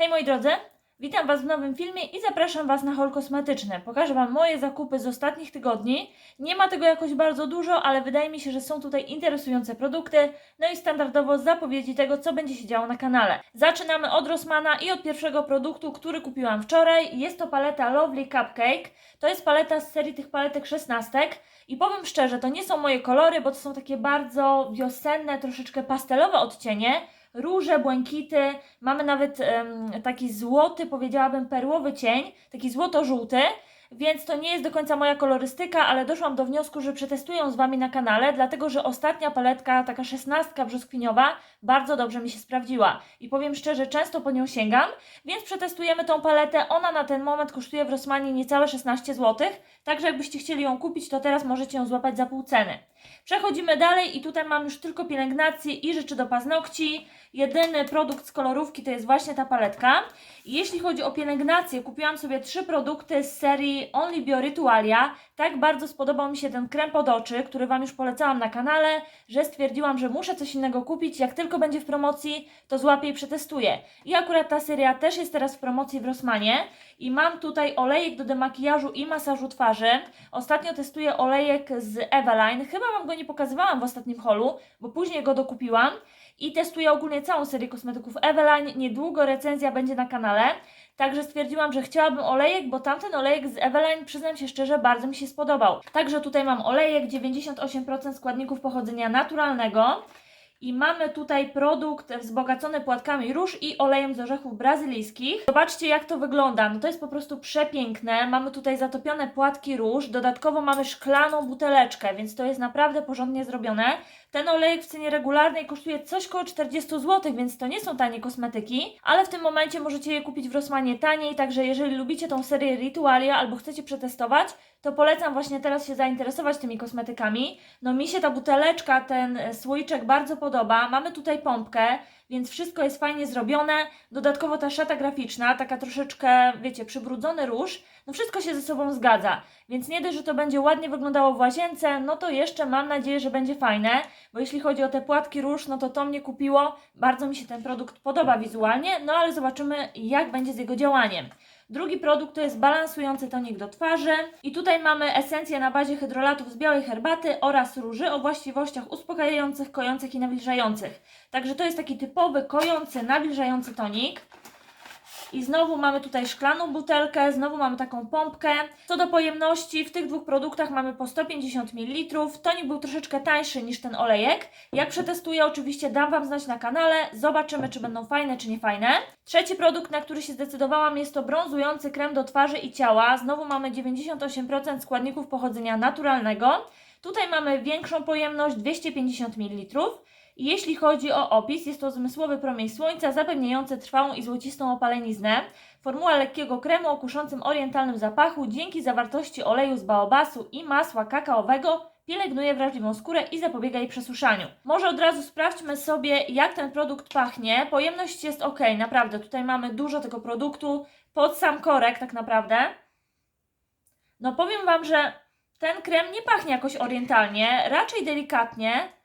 Hej moi drodzy, witam Was w nowym filmie i zapraszam Was na haul kosmetyczny. Pokażę Wam moje zakupy z ostatnich tygodni. Nie ma tego jakoś bardzo dużo, ale wydaje mi się, że są tutaj interesujące produkty, no i standardowo zapowiedzi tego, co będzie się działo na kanale. Zaczynamy od Rossmana i od pierwszego produktu, który kupiłam wczoraj. Jest to paleta Lovely Cupcake. To jest paleta z serii tych paletek 16 i powiem szczerze, to nie są moje kolory, bo to są takie bardzo wiosenne, troszeczkę pastelowe odcienie róże, błękity, mamy nawet em, taki złoty, powiedziałabym perłowy cień, taki złoto-żółty, więc to nie jest do końca moja kolorystyka, ale doszłam do wniosku, że przetestuję z Wami na kanale, dlatego że ostatnia paletka, taka szesnastka brzoskwiniowa, bardzo dobrze mi się sprawdziła. I powiem szczerze, często po nią sięgam, więc przetestujemy tą paletę. Ona na ten moment kosztuje w Rossmanie niecałe 16 zł, także jakbyście chcieli ją kupić, to teraz możecie ją złapać za pół ceny. Przechodzimy dalej i tutaj mam już tylko pielęgnację i rzeczy do paznokci. Jedyny produkt z kolorówki to jest właśnie ta paletka. Jeśli chodzi o pielęgnację, kupiłam sobie trzy produkty z serii Only Bio Ritualia. Tak bardzo spodobał mi się ten krem pod oczy, który Wam już polecałam na kanale, że stwierdziłam, że muszę coś innego kupić. Jak tylko będzie w promocji, to złapię i przetestuję. I akurat ta seria też jest teraz w promocji w Rossmanie. I mam tutaj olejek do demakijażu i masażu twarzy. Ostatnio testuję olejek z Eveline. Chyba Wam go nie pokazywałam w ostatnim holu, bo później go dokupiłam. I testuję ogólnie całą serię kosmetyków Eveline. Niedługo recenzja będzie na kanale. Także stwierdziłam, że chciałabym olejek, bo tamten olejek z Eveline, przyznam się szczerze, bardzo mi się spodobał. Także tutaj mam olejek, 98% składników pochodzenia naturalnego. I mamy tutaj produkt wzbogacony płatkami róż i olejem z orzechów brazylijskich. Zobaczcie jak to wygląda. No to jest po prostu przepiękne. Mamy tutaj zatopione płatki róż. Dodatkowo mamy szklaną buteleczkę, więc to jest naprawdę porządnie zrobione. Ten olejek w cenie regularnej kosztuje coś koło 40 zł, więc to nie są tanie kosmetyki, ale w tym momencie możecie je kupić w Rossmanie taniej, także jeżeli lubicie tą serię Ritualia albo chcecie przetestować, to polecam właśnie teraz się zainteresować tymi kosmetykami. No mi się ta buteleczka, ten e, słoiczek bardzo podoba. Mamy tutaj pompkę, więc wszystko jest fajnie zrobione. Dodatkowo ta szata graficzna, taka troszeczkę, wiecie, przybrudzony róż, no wszystko się ze sobą zgadza. Więc nie dość, że to będzie ładnie wyglądało w łazience, no to jeszcze mam nadzieję, że będzie fajne, bo jeśli chodzi o te płatki róż, no to to mnie kupiło. Bardzo mi się ten produkt podoba wizualnie, no ale zobaczymy jak będzie z jego działaniem. Drugi produkt to jest balansujący tonik do twarzy. I tutaj mamy esencję na bazie hydrolatów z białej herbaty oraz róży o właściwościach uspokajających, kojących i nawilżających. Także to jest taki typowy, kojący, nawilżający tonik. I znowu mamy tutaj szklaną butelkę, znowu mamy taką pompkę. Co do pojemności, w tych dwóch produktach mamy po 150 ml. Tonik był troszeczkę tańszy niż ten olejek. Jak przetestuję, oczywiście dam Wam znać na kanale. Zobaczymy, czy będą fajne, czy nie fajne. Trzeci produkt, na który się zdecydowałam, jest to brązujący krem do twarzy i ciała. Znowu mamy 98% składników pochodzenia naturalnego. Tutaj mamy większą pojemność 250 ml. Jeśli chodzi o opis, jest to zmysłowy promień słońca zapewniający trwałą i złocistą opaleniznę. Formuła lekkiego kremu o kuszącym orientalnym zapachu dzięki zawartości oleju z baobasu i masła kakaowego pielęgnuje wrażliwą skórę i zapobiega jej przesuszaniu. Może od razu sprawdźmy sobie, jak ten produkt pachnie. Pojemność jest ok, naprawdę. Tutaj mamy dużo tego produktu pod sam korek, tak naprawdę. No powiem Wam, że ten krem nie pachnie jakoś orientalnie, raczej delikatnie.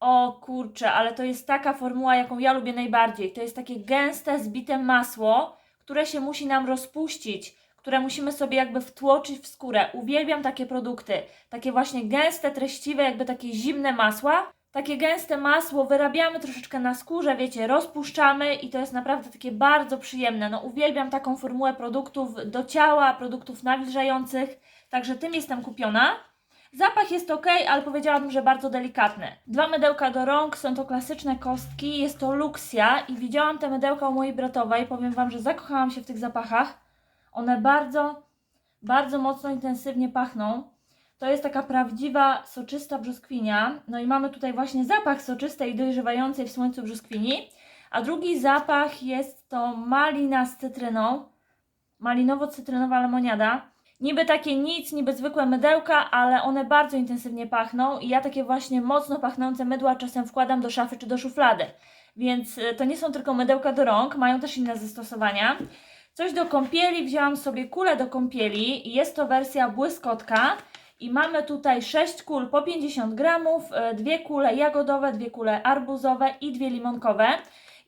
O kurczę, ale to jest taka formuła, jaką ja lubię najbardziej. To jest takie gęste, zbite masło, które się musi nam rozpuścić, które musimy sobie jakby wtłoczyć w skórę. Uwielbiam takie produkty. Takie właśnie gęste, treściwe, jakby takie zimne masła. Takie gęste masło wyrabiamy troszeczkę na skórze, wiecie, rozpuszczamy i to jest naprawdę takie bardzo przyjemne. No uwielbiam taką formułę produktów do ciała, produktów nawilżających, także tym jestem kupiona. Zapach jest ok, ale powiedziałabym, że bardzo delikatny. Dwa mydełka do rąk, są to klasyczne kostki, jest to Luxia i widziałam te mydełka u mojej bratowej. Powiem Wam, że zakochałam się w tych zapachach. One bardzo, bardzo mocno, intensywnie pachną. To jest taka prawdziwa, soczysta brzoskwinia. No i mamy tutaj właśnie zapach soczystej dojrzewającej w słońcu brzoskwini. A drugi zapach jest to malina z cytryną. Malinowo-cytrynowa lemoniada. Niby takie nic, niby zwykłe mydełka, ale one bardzo intensywnie pachną i ja takie właśnie mocno pachnące mydła czasem wkładam do szafy czy do szuflady. Więc y, to nie są tylko mydełka do rąk, mają też inne zastosowania. Coś do kąpieli, wzięłam sobie kulę do kąpieli jest to wersja błyskotka. I mamy tutaj 6 kul po 50 gramów, y, dwie kule jagodowe, dwie kule arbuzowe i dwie limonkowe.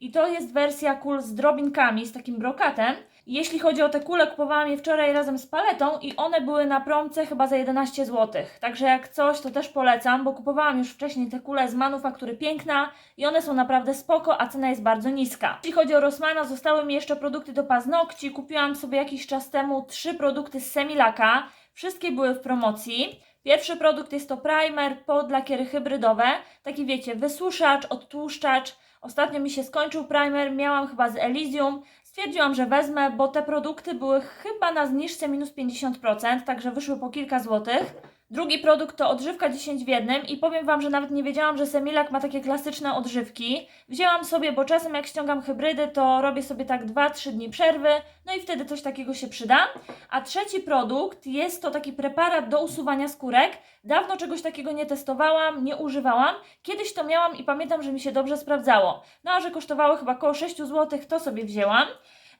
I to jest wersja kul z drobinkami, z takim brokatem. Jeśli chodzi o te kule, kupowałam je wczoraj razem z paletą i one były na promce chyba za 11 zł. Także jak coś, to też polecam, bo kupowałam już wcześniej te kule z manufaktury Piękna i one są naprawdę spoko, a cena jest bardzo niska. Jeśli chodzi o Rossmana, zostały mi jeszcze produkty do paznokci. Kupiłam sobie jakiś czas temu trzy produkty z Semilaka. Wszystkie były w promocji. Pierwszy produkt jest to primer pod lakiery hybrydowe. Taki wiecie, wysuszacz, odtłuszczacz. Ostatnio mi się skończył primer, miałam chyba z Elysium. Stwierdziłam, że wezmę, bo te produkty były chyba na zniżce minus 50%, także wyszły po kilka złotych. Drugi produkt to odżywka 10 w jednym i powiem Wam, że nawet nie wiedziałam, że Semilak ma takie klasyczne odżywki. Wzięłam sobie, bo czasem jak ściągam hybrydy, to robię sobie tak 2-3 dni przerwy, no i wtedy coś takiego się przyda. A trzeci produkt jest to taki preparat do usuwania skórek. Dawno czegoś takiego nie testowałam, nie używałam. Kiedyś to miałam i pamiętam, że mi się dobrze sprawdzało. No a że kosztowały chyba około 6 zł, to sobie wzięłam.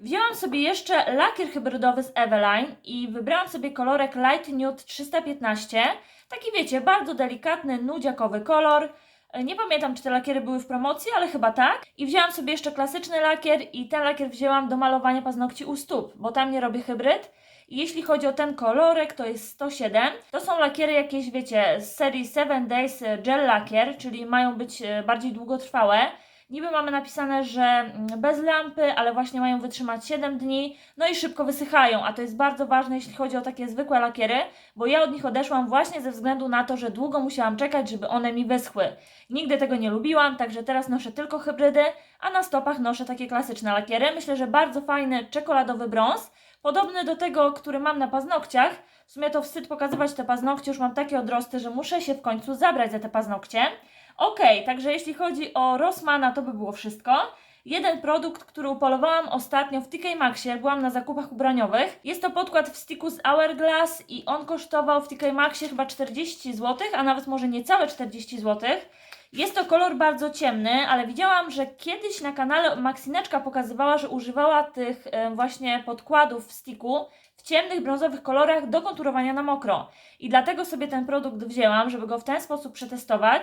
Wzięłam sobie jeszcze lakier hybrydowy z Eveline i wybrałam sobie kolorek Light Nude 315. Taki wiecie, bardzo delikatny, nudziakowy kolor. Nie pamiętam, czy te lakiery były w promocji, ale chyba tak. I wzięłam sobie jeszcze klasyczny lakier i ten lakier wzięłam do malowania paznokci u stóp, bo tam nie robię hybryd. Jeśli chodzi o ten kolorek, to jest 107. To są lakiery jakieś, wiecie, z serii 7 Days Gel Lakier, czyli mają być e, bardziej długotrwałe. Niby mamy napisane, że mm, bez lampy, ale właśnie mają wytrzymać 7 dni, no i szybko wysychają, a to jest bardzo ważne, jeśli chodzi o takie zwykłe lakiery, bo ja od nich odeszłam właśnie ze względu na to, że długo musiałam czekać, żeby one mi wyschły. Nigdy tego nie lubiłam, także teraz noszę tylko hybrydy, a na stopach noszę takie klasyczne lakiery. Myślę, że bardzo fajny czekoladowy brąz, podobny do tego, który mam na paznokciach. W sumie to wstyd pokazywać te paznokcie, już mam takie odrosty, że muszę się w końcu zabrać za te paznokcie. Okej, także jeśli chodzi o Rossmana, to by było wszystko. Jeden produkt, który upolowałam ostatnio w TK Maxie, byłam na zakupach ubraniowych. Jest to podkład w sticku z Hourglass i on kosztował w TK Maxie chyba 40 zł, a nawet może niecałe 40 zł. Jest to kolor bardzo ciemny, ale widziałam, że kiedyś na kanale Maxineczka pokazywała, że używała tych e, właśnie podkładów w sticku w ciemnych, brązowych kolorach do konturowania na mokro. I dlatego sobie ten produkt wzięłam, żeby go w ten sposób przetestować.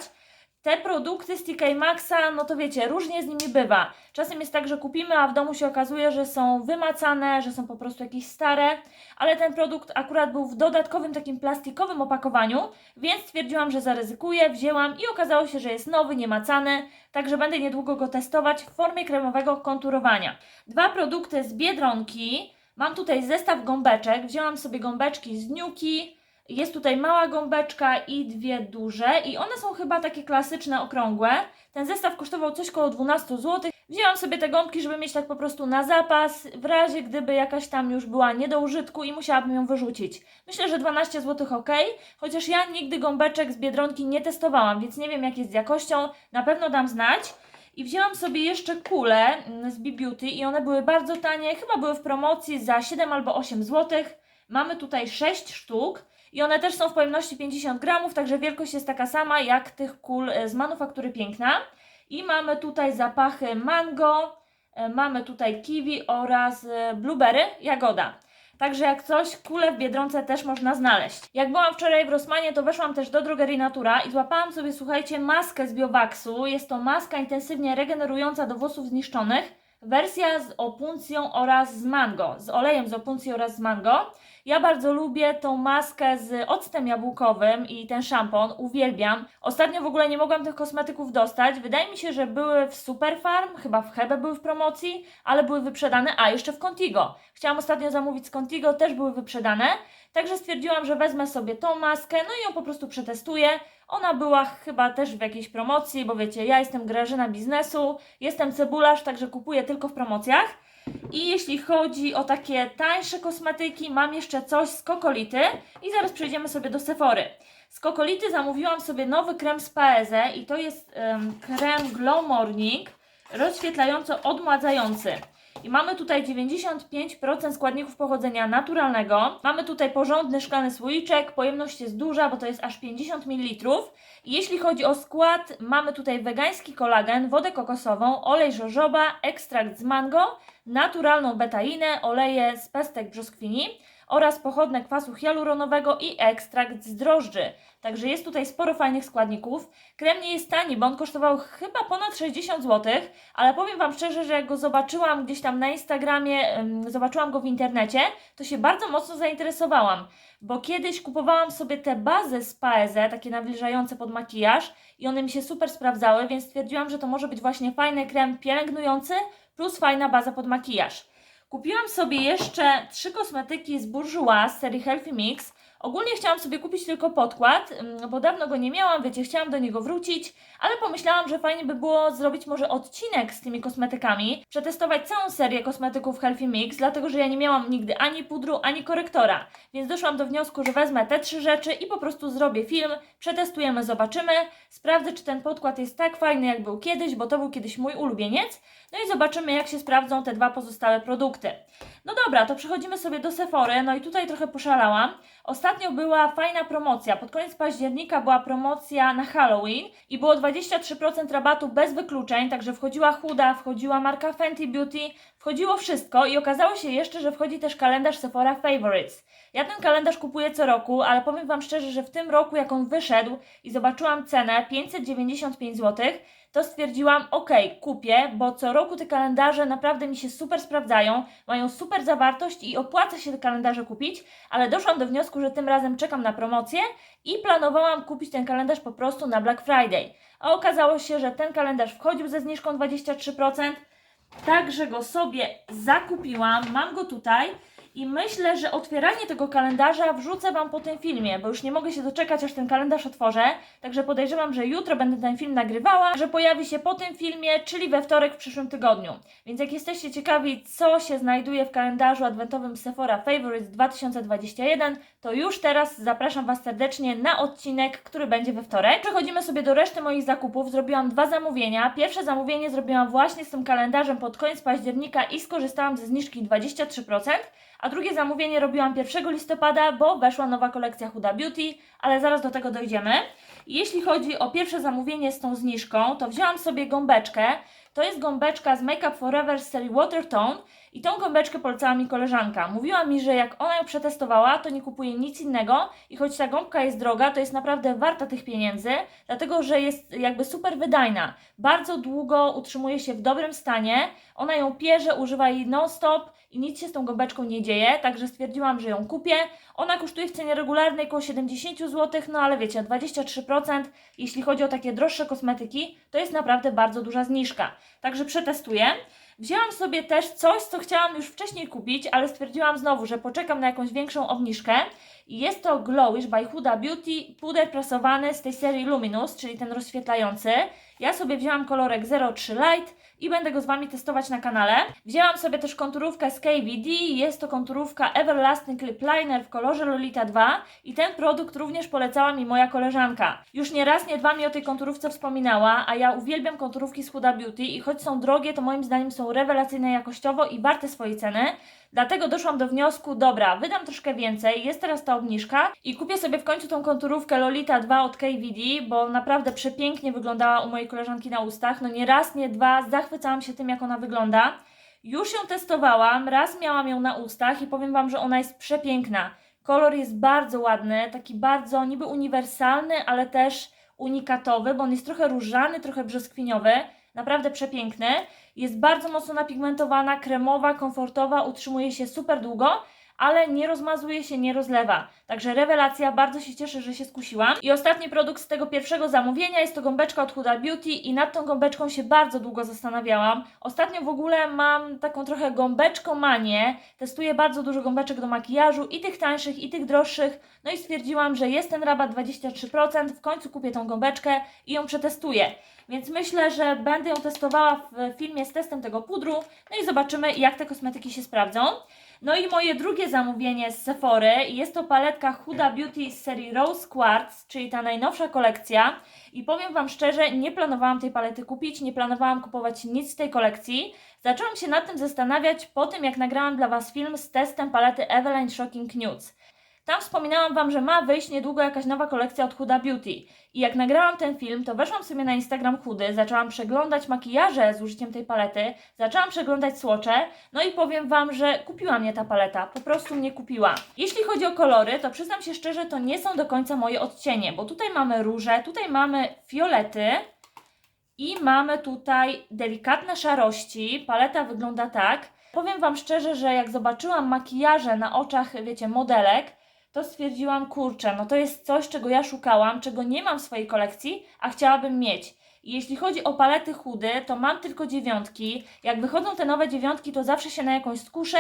Te produkty z TK Maxa, no to wiecie, różnie z nimi bywa. Czasem jest tak, że kupimy, a w domu się okazuje, że są wymacane, że są po prostu jakieś stare, ale ten produkt akurat był w dodatkowym takim plastikowym opakowaniu, więc stwierdziłam, że zaryzykuję, wzięłam i okazało się, że jest nowy, niemacany, także będę niedługo go testować w formie kremowego konturowania. Dwa produkty z Biedronki. Mam tutaj zestaw gąbeczek, wzięłam sobie gąbeczki z Niuki, jest tutaj mała gąbeczka i dwie duże i one są chyba takie klasyczne, okrągłe. Ten zestaw kosztował coś koło 12 zł. Wzięłam sobie te gąbki, żeby mieć tak po prostu na zapas, w razie gdyby jakaś tam już była nie do użytku i musiałabym ją wyrzucić. Myślę, że 12 zł ok, chociaż ja nigdy gąbeczek z Biedronki nie testowałam, więc nie wiem jak jest z jakością, na pewno dam znać. I wzięłam sobie jeszcze kule mm, z B-Beauty i one były bardzo tanie, chyba były w promocji za 7 albo 8 zł. Mamy tutaj 6 sztuk. I one też są w pojemności 50 gramów, także wielkość jest taka sama jak tych kul e, z manufaktury Piękna. I mamy tutaj zapachy mango, e, mamy tutaj kiwi oraz e, blueberry, jagoda. Także jak coś, kule w Biedronce też można znaleźć. Jak byłam wczoraj w Rosmanie, to weszłam też do Drogerii Natura i złapałam sobie, słuchajcie, maskę z Biowaksu. Jest to maska intensywnie regenerująca do włosów zniszczonych. Wersja z opuncją oraz z mango, z olejem z opuncji oraz z mango. Ja bardzo lubię tą maskę z octem jabłkowym i ten szampon, uwielbiam. Ostatnio w ogóle nie mogłam tych kosmetyków dostać. Wydaje mi się, że były w Superfarm, chyba w Hebe były w promocji, ale były wyprzedane. A, jeszcze w Contigo. Chciałam ostatnio zamówić z Contigo, też były wyprzedane. Także stwierdziłam, że wezmę sobie tą maskę, no i ją po prostu przetestuję. Ona była chyba też w jakiejś promocji, bo wiecie, ja jestem Grażyna biznesu, jestem cebularz, także kupuję tylko w promocjach. I jeśli chodzi o takie tańsze kosmetyki, mam jeszcze coś z Kokolity i zaraz przejdziemy sobie do Sephory. Z Kokolity zamówiłam sobie nowy krem z Paeze i to jest em, krem Glow Morning rozświetlająco odmładzający. I mamy tutaj 95% składników pochodzenia naturalnego. Mamy tutaj porządny szklany słoiczek, pojemność jest duża, bo to jest aż 50 ml. Jeśli chodzi o skład, mamy tutaj wegański kolagen, wodę kokosową, olej żożoba, ekstrakt z mango, naturalną betainę, oleje z pestek brzoskwini oraz pochodne kwasu hialuronowego i ekstrakt z drożdży. Także jest tutaj sporo fajnych składników. Krem nie jest tani, bo on kosztował chyba ponad 60 zł, ale powiem Wam szczerze, że jak go zobaczyłam gdzieś tam na Instagramie, zobaczyłam go w internecie, to się bardzo mocno zainteresowałam, bo kiedyś kupowałam sobie te bazy z Paeze, takie nawilżające pod makijaż i one mi się super sprawdzały, więc stwierdziłam, że to może być właśnie fajny krem pielęgnujący plus fajna baza pod makijaż. Kupiłam sobie jeszcze trzy kosmetyki z Bourjois z serii Healthy Mix. Ogólnie chciałam sobie kupić tylko podkład, ym, bo dawno go nie miałam, wiecie, chciałam do niego wrócić, ale pomyślałam, że fajnie by było zrobić może odcinek z tymi kosmetykami, przetestować całą serię kosmetyków Healthy Mix, dlatego że ja nie miałam nigdy ani pudru, ani korektora, więc doszłam do wniosku, że wezmę te trzy rzeczy i po prostu zrobię film, przetestujemy, zobaczymy, sprawdzę, czy ten podkład jest tak fajny, jak był kiedyś, bo to był kiedyś mój ulubieniec, no i zobaczymy, jak się sprawdzą te dwa pozostałe produkty. No dobra, to przechodzimy sobie do Sephory, no i tutaj trochę poszalałam. Ostatnio była fajna promocja. Pod koniec października była promocja na Halloween i było 23% rabatu bez wykluczeń, także wchodziła Huda, wchodziła marka Fenty Beauty, wchodziło wszystko i okazało się jeszcze, że wchodzi też kalendarz Sephora Favorites. Ja ten kalendarz kupuję co roku, ale powiem Wam szczerze, że w tym roku jak on wyszedł i zobaczyłam cenę 595 zł, to stwierdziłam, ok, kupię, bo co roku te kalendarze naprawdę mi się super sprawdzają, mają super zawartość i opłaca się te kalendarze kupić, ale doszłam do wniosku, że tym razem czekam na promocję i planowałam kupić ten kalendarz po prostu na Black Friday. A okazało się, że ten kalendarz wchodził ze zniżką 23%, także go sobie zakupiłam, mam go tutaj. I myślę, że otwieranie tego kalendarza wrzucę Wam po tym filmie, bo już nie mogę się doczekać, aż ten kalendarz otworzę. Także podejrzewam, że jutro będę ten film nagrywała, że pojawi się po tym filmie, czyli we wtorek w przyszłym tygodniu. Więc jak jesteście ciekawi, co się znajduje w kalendarzu adwentowym Sephora Favorites 2021, to już teraz zapraszam Was serdecznie na odcinek, który będzie we wtorek. Przechodzimy sobie do reszty moich zakupów. Zrobiłam dwa zamówienia. Pierwsze zamówienie zrobiłam właśnie z tym kalendarzem pod koniec października i skorzystałam ze zniżki 23%. A drugie zamówienie robiłam 1 listopada, bo weszła nowa kolekcja Huda Beauty, ale zaraz do tego dojdziemy. Jeśli chodzi o pierwsze zamówienie z tą zniżką, to wzięłam sobie gąbeczkę. To jest gąbeczka z Make Up Forever z serii Watertone i tą gąbeczkę polecała mi koleżanka. Mówiła mi, że jak ona ją przetestowała, to nie kupuje nic innego i choć ta gąbka jest droga, to jest naprawdę warta tych pieniędzy, dlatego że jest jakby super wydajna. Bardzo długo utrzymuje się w dobrym stanie, ona ją pierze, używa jej non-stop i nic się z tą gąbeczką nie dzieje, także stwierdziłam, że ją kupię. Ona kosztuje w cenie regularnej około 70 zł, no ale wiecie, 23%, jeśli chodzi o takie droższe kosmetyki, to jest naprawdę bardzo duża zniżka. Także przetestuję. Wzięłam sobie też coś, co chciałam już wcześniej kupić, ale stwierdziłam znowu, że poczekam na jakąś większą obniżkę. Jest to Glowish by Huda Beauty, puder prasowany z tej serii Luminous, czyli ten rozświetlający. Ja sobie wzięłam kolorek 03 Light i będę go z Wami testować na kanale. Wzięłam sobie też konturówkę z KVD, jest to konturówka Everlasting Lip Liner w kolorze Lolita 2 i ten produkt również polecała mi moja koleżanka. Już nie raz, nie dwa mi o tej konturówce wspominała, a ja uwielbiam konturówki z Huda Beauty i choć są drogie, to moim zdaniem są rewelacyjne jakościowo i warte swojej ceny. Dlatego doszłam do wniosku, dobra, wydam troszkę więcej, jest teraz ta obniżka i kupię sobie w końcu tą konturówkę Lolita 2 od KVD, bo naprawdę przepięknie wyglądała u mojej koleżanki na ustach. No nie raz, nie dwa, zachwycałam się tym, jak ona wygląda. Już ją testowałam, raz miałam ją na ustach i powiem Wam, że ona jest przepiękna. Kolor jest bardzo ładny, taki bardzo niby uniwersalny, ale też unikatowy, bo on jest trochę różany, trochę brzoskwiniowy. Naprawdę przepiękny. Jest bardzo mocno napigmentowana, kremowa, komfortowa, utrzymuje się super długo, ale nie rozmazuje się, nie rozlewa. Także rewelacja, bardzo się cieszę, że się skusiłam. I ostatni produkt z tego pierwszego zamówienia jest to gąbeczka od Huda Beauty i nad tą gąbeczką się bardzo długo zastanawiałam. Ostatnio w ogóle mam taką trochę gąbeczką manię. Testuję bardzo dużo gąbeczek do makijażu i tych tańszych, i tych droższych. No i stwierdziłam, że jest ten rabat 23%, w końcu kupię tą gąbeczkę i ją przetestuję. Więc myślę, że będę ją testowała w filmie z testem tego pudru. No i zobaczymy, jak te kosmetyki się sprawdzą. No i moje drugie zamówienie z Sephory jest to paletka Huda Beauty z serii Rose Quartz, czyli ta najnowsza kolekcja. I powiem Wam szczerze, nie planowałam tej palety kupić, nie planowałam kupować nic z tej kolekcji. Zaczęłam się nad tym zastanawiać po tym, jak nagrałam dla Was film z testem palety Eveline Shocking Nudes. Tam wspominałam Wam, że ma wyjść niedługo jakaś nowa kolekcja od Huda Beauty. I jak nagrałam ten film, to weszłam sobie na Instagram Hudy, zaczęłam przeglądać makijaże z użyciem tej palety, zaczęłam przeglądać słocze, no i powiem Wam, że kupiła mnie ta paleta, po prostu mnie kupiła. Jeśli chodzi o kolory, to przyznam się szczerze, to nie są do końca moje odcienie, bo tutaj mamy róże, tutaj mamy fiolety, i mamy tutaj delikatne szarości. Paleta wygląda tak. Powiem Wam szczerze, że jak zobaczyłam makijaże na oczach, wiecie, modelek, to stwierdziłam, kurczę, no to jest coś, czego ja szukałam, czego nie mam w swojej kolekcji, a chciałabym mieć. I jeśli chodzi o palety chudy, to mam tylko dziewiątki. Jak wychodzą te nowe dziewiątki, to zawsze się na jakąś skuszę,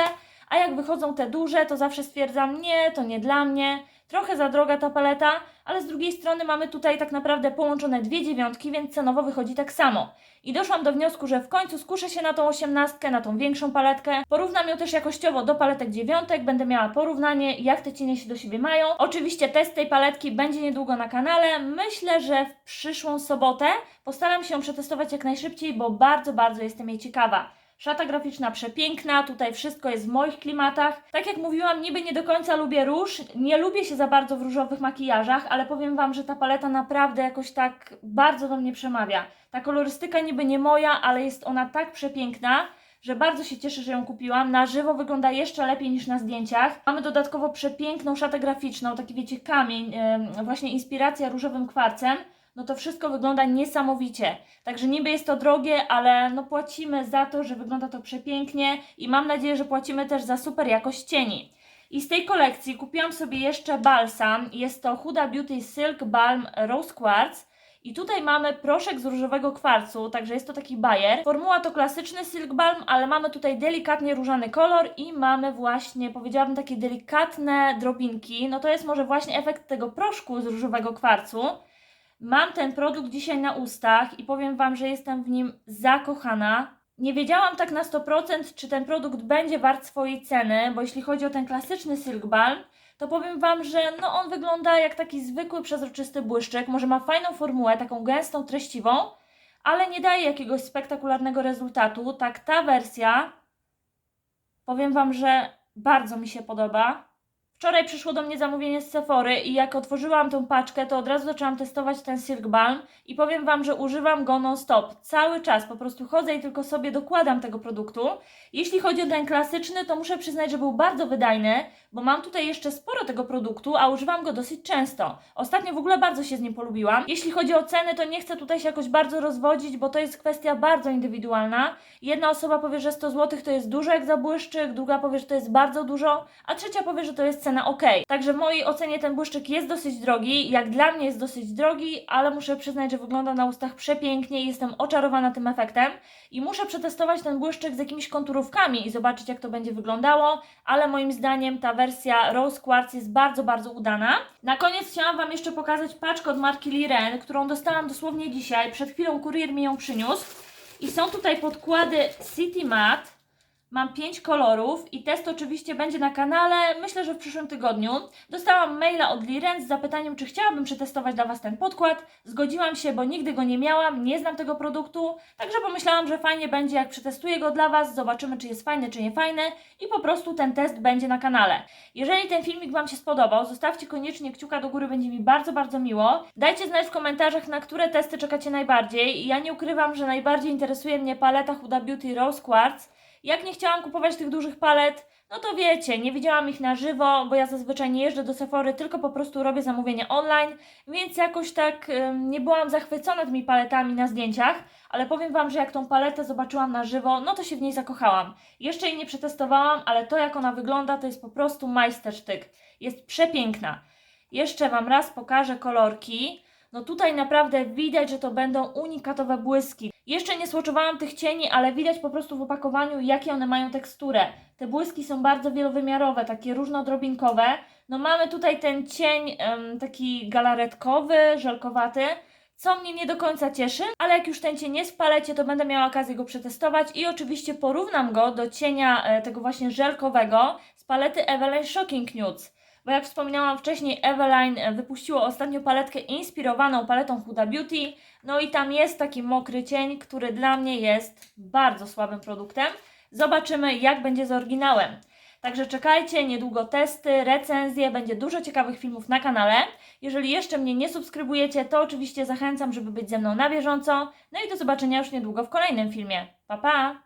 a jak wychodzą te duże, to zawsze stwierdzam, nie, to nie dla mnie. Trochę za droga ta paleta, ale z drugiej strony mamy tutaj tak naprawdę połączone dwie dziewiątki, więc cenowo wychodzi tak samo. I doszłam do wniosku, że w końcu skuszę się na tą osiemnastkę, na tą większą paletkę. Porównam ją też jakościowo do paletek dziewiątek, będę miała porównanie, jak te cienie się do siebie mają. Oczywiście test tej paletki będzie niedługo na kanale. Myślę, że w przyszłą sobotę postaram się ją przetestować jak najszybciej, bo bardzo, bardzo jestem jej ciekawa. Szata graficzna przepiękna, tutaj wszystko jest w moich klimatach. Tak jak mówiłam, niby nie do końca lubię róż, nie lubię się za bardzo w różowych makijażach, ale powiem Wam, że ta paleta naprawdę jakoś tak bardzo do mnie przemawia. Ta kolorystyka niby nie moja, ale jest ona tak przepiękna, że bardzo się cieszę, że ją kupiłam. Na żywo wygląda jeszcze lepiej niż na zdjęciach. Mamy dodatkowo przepiękną szatę graficzną, taki wiecie kamień, właśnie inspiracja różowym kwarcem no to wszystko wygląda niesamowicie. Także niby jest to drogie, ale no płacimy za to, że wygląda to przepięknie i mam nadzieję, że płacimy też za super jakość cieni. I z tej kolekcji kupiłam sobie jeszcze balsam. Jest to Huda Beauty Silk Balm Rose Quartz. I tutaj mamy proszek z różowego kwarcu, także jest to taki bajer. Formuła to klasyczny Silk Balm, ale mamy tutaj delikatnie różany kolor i mamy właśnie, powiedziałabym, takie delikatne drobinki. No to jest może właśnie efekt tego proszku z różowego kwarcu. Mam ten produkt dzisiaj na ustach i powiem Wam, że jestem w nim zakochana. Nie wiedziałam tak na 100%, czy ten produkt będzie wart swojej ceny, bo jeśli chodzi o ten klasyczny Silk Balm, to powiem Wam, że no on wygląda jak taki zwykły, przezroczysty błyszczyk. Może ma fajną formułę, taką gęstą, treściwą, ale nie daje jakiegoś spektakularnego rezultatu. Tak ta wersja, powiem Wam, że bardzo mi się podoba. Wczoraj przyszło do mnie zamówienie z Sephory i jak otworzyłam tą paczkę, to od razu zaczęłam testować ten Silk Balm i powiem Wam, że używam go non-stop, cały czas, po prostu chodzę i tylko sobie dokładam tego produktu. Jeśli chodzi o ten klasyczny, to muszę przyznać, że był bardzo wydajny, bo mam tutaj jeszcze sporo tego produktu, a używam go dosyć często. Ostatnio w ogóle bardzo się z nim polubiłam. Jeśli chodzi o ceny, to nie chcę tutaj się jakoś bardzo rozwodzić, bo to jest kwestia bardzo indywidualna. Jedna osoba powie, że 100 zł to jest dużo jak za błyszczyk, druga powie, że to jest bardzo dużo, a trzecia powie, że to jest cena ok. Także w mojej ocenie ten błyszczyk jest dosyć drogi, jak dla mnie jest dosyć drogi, ale muszę przyznać, że wygląda na ustach przepięknie i jestem oczarowana tym efektem. I muszę przetestować ten błyszczyk z jakimiś konturówkami i zobaczyć jak to będzie wyglądało, ale moim zdaniem ta wersja Rose Quartz jest bardzo, bardzo udana. Na koniec chciałam Wam jeszcze pokazać paczkę od marki Liren, którą dostałam dosłownie dzisiaj. Przed chwilą kurier mi ją przyniósł. I są tutaj podkłady City Matte. Mam 5 kolorów i test oczywiście będzie na kanale, myślę, że w przyszłym tygodniu. Dostałam maila od Liren z zapytaniem, czy chciałabym przetestować dla Was ten podkład. Zgodziłam się, bo nigdy go nie miałam, nie znam tego produktu, także pomyślałam, że fajnie będzie, jak przetestuję go dla Was, zobaczymy, czy jest fajny, czy nie fajny i po prostu ten test będzie na kanale. Jeżeli ten filmik Wam się spodobał, zostawcie koniecznie kciuka do góry, będzie mi bardzo, bardzo miło. Dajcie znać w komentarzach, na które testy czekacie najbardziej. Ja nie ukrywam, że najbardziej interesuje mnie paleta Huda Beauty Rose Quartz. Jak nie chciałam kupować tych dużych palet, no to wiecie, nie widziałam ich na żywo, bo ja zazwyczaj nie jeżdżę do Sephory, tylko po prostu robię zamówienia online, więc jakoś tak ym, nie byłam zachwycona tymi paletami na zdjęciach, ale powiem Wam, że jak tą paletę zobaczyłam na żywo, no to się w niej zakochałam. Jeszcze jej nie przetestowałam, ale to jak ona wygląda, to jest po prostu majstersztyk. Jest przepiękna. Jeszcze Wam raz pokażę kolorki. No tutaj naprawdę widać, że to będą unikatowe błyski. Jeszcze nie słoczowałam tych cieni, ale widać po prostu w opakowaniu, jakie one mają teksturę. Te błyski są bardzo wielowymiarowe, takie różnodrobinkowe. No mamy tutaj ten cień em, taki galaretkowy, żelkowaty, co mnie nie do końca cieszy, ale jak już ten cień jest w palecie, to będę miała okazję go przetestować i oczywiście porównam go do cienia e, tego właśnie żelkowego z palety Eveline Shocking Nudes. Bo jak wspominałam wcześniej, Eveline e, wypuściło ostatnio paletkę inspirowaną paletą Huda Beauty. No i tam jest taki mokry cień, który dla mnie jest bardzo słabym produktem. Zobaczymy, jak będzie z oryginałem. Także czekajcie, niedługo testy, recenzje, będzie dużo ciekawych filmów na kanale. Jeżeli jeszcze mnie nie subskrybujecie, to oczywiście zachęcam, żeby być ze mną na bieżąco. No i do zobaczenia już niedługo w kolejnym filmie. Pa pa!